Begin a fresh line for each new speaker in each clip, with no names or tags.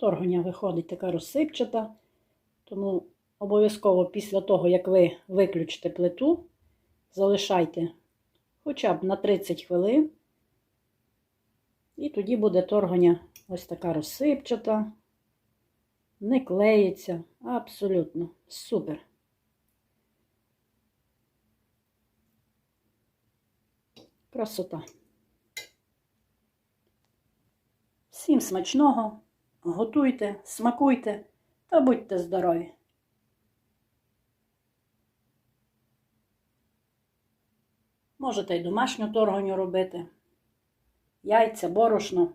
Торгоня виходить така розсипчата, тому обов'язково після того, як ви виключите плиту, залишайте хоча б на 30 хвилин. І тоді буде торгоня ось така розсипчата, не клеїться. Абсолютно супер. Красота. Всім смачного, готуйте, смакуйте та будьте здорові! Можете й домашню торгоню робити, яйця, борошно,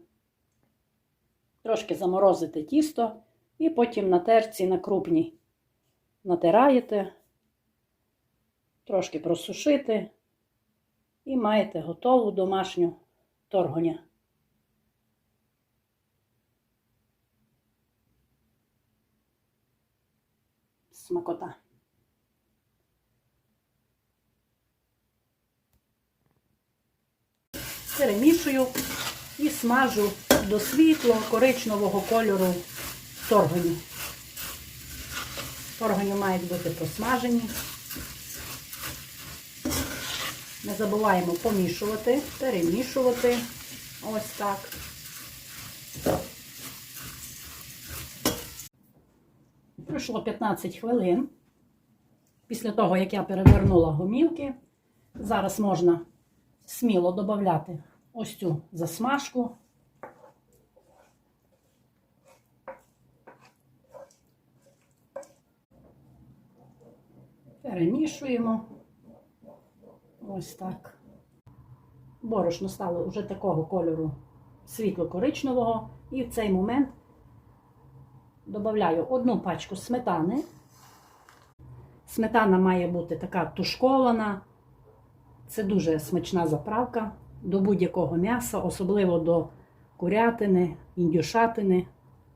трошки заморозити тісто і потім на терці на крупній натираєте, трошки просушити і маєте готову домашню торгоня. Смакота. Перемішую і смажу до світло коричневого кольору торгоню. Торгоні мають бути посмажені. Не забуваємо помішувати, перемішувати. Ось так. Пройшло 15 хвилин. Після того, як я перевернула гомілки, зараз можна сміло додати ось цю засмажку. Перемішуємо. Ось так. Борошно стало вже такого кольору світло-коричневого. І в цей момент додаю одну пачку сметани. Сметана має бути така тушкована. Це дуже смачна заправка до будь-якого м'яса, особливо до курятини, індюшатини.